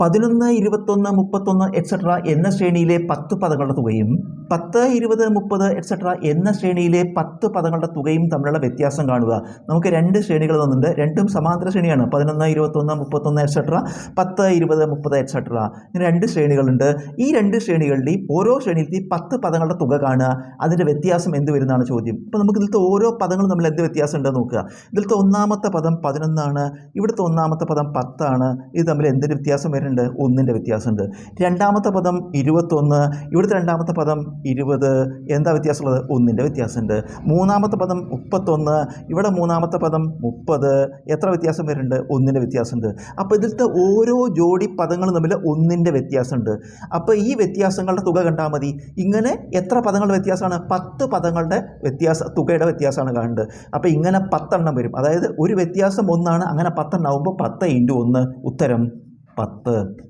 പതിനൊന്ന് ഇരുപത്തൊന്ന് മുപ്പത്തൊന്ന് എക്സെട്ര എന്ന ശ്രേണിയിലെ പത്ത് പദങ്ങളുടെ തുകയും പത്ത് ഇരുപത് മുപ്പത് എക്സെട്ര എന്ന ശ്രേണിയിലെ പത്ത് പദങ്ങളുടെ തുകയും തമ്മിലുള്ള വ്യത്യാസം കാണുക. നമുക്ക് രണ്ട് ശ്രേണികൾ തന്നിട്ടുണ്ട്. രണ്ടും സമാന്തര ശ്രേണിയാണ്. പതിനൊന്ന് ഇരുപത്തൊന്ന് മുപ്പത്തൊന്ന് എക്സെട്ര പത്ത് ഇരുപത് മുപ്പത് എക്സെട്ര ഇങ്ങനെ രണ്ട് ശ്രേണികളുണ്ട്. ഈ രണ്ട് ശ്രേണികളുടെയും ഓരോ ശ്രേണിയിലെയും പത്ത് പദങ്ങളുടെ തുക കാണുക. അതിന്റെ വ്യത്യാസം എന്ത് വരുന്നതാണ് ചോദ്യം. അപ്പോൾ നമുക്ക് ഇതിലത്തെ ഓരോ പദങ്ങളും തമ്മിൽ എന്ത് വ്യത്യാസം ഉണ്ടെന്ന് നോക്കുക. ഇതിലത്തെ ഒന്നാമത്തെ പദം പതിനൊന്നാണ്. ഇവിടുത്തെ ഒന്നാമത്തെ പദം പത്താണ്. ഇത് തമ്മിൽ എന്തൊരു വ്യത്യാസം വരുന്നുണ്ട്? ഒന്നിന്റെ വ്യത്യാസമുണ്ട്. രണ്ടാമത്തെ പദം ഇരുപത്തൊന്ന്. ഇവിടുത്തെ രണ്ടാമത്തെ പദം ഇരുപത്. എന്താ വ്യത്യാസമുള്ളത്? ഒന്നിന്റെ വ്യത്യാസമുണ്ട്. മൂന്നാമത്തെ പദം മുപ്പത്തൊന്ന്. ഇവിടെ മൂന്നാമത്തെ പദം മുപ്പത്. എത്ര വ്യത്യാസം വരുന്നുണ്ട്? ഒന്നിന്റെ വ്യത്യാസമുണ്ട്. അപ്പോൾ ഇതിലത്തെ ഓരോ ജോഡി പദങ്ങളും തമ്മിൽ ഒന്നിന്റെ വ്യത്യാസമുണ്ട്. അപ്പോൾ ഈ വ്യത്യാസങ്ങളുടെ തുക കണ്ടാൽ മതി. ഇങ്ങനെ എത്ര പദങ്ങളുടെ വ്യത്യാസമാണ്? പത്ത് പദങ്ങളുടെ വ്യത്യാസ തുകയുടെ വ്യത്യാസമാണ് കാണുന്നത് അപ്പോൾ ഇങ്ങനെ പത്തെണ്ണം വരും. അതായത് ഒരു വ്യത്യാസം ഒന്നാണ് അങ്ങനെ പത്തെണ്ണം ആകുമ്പോൾ പത്ത് ഇന്റു ഒന്ന്. ഉത്തരം പത്ത്.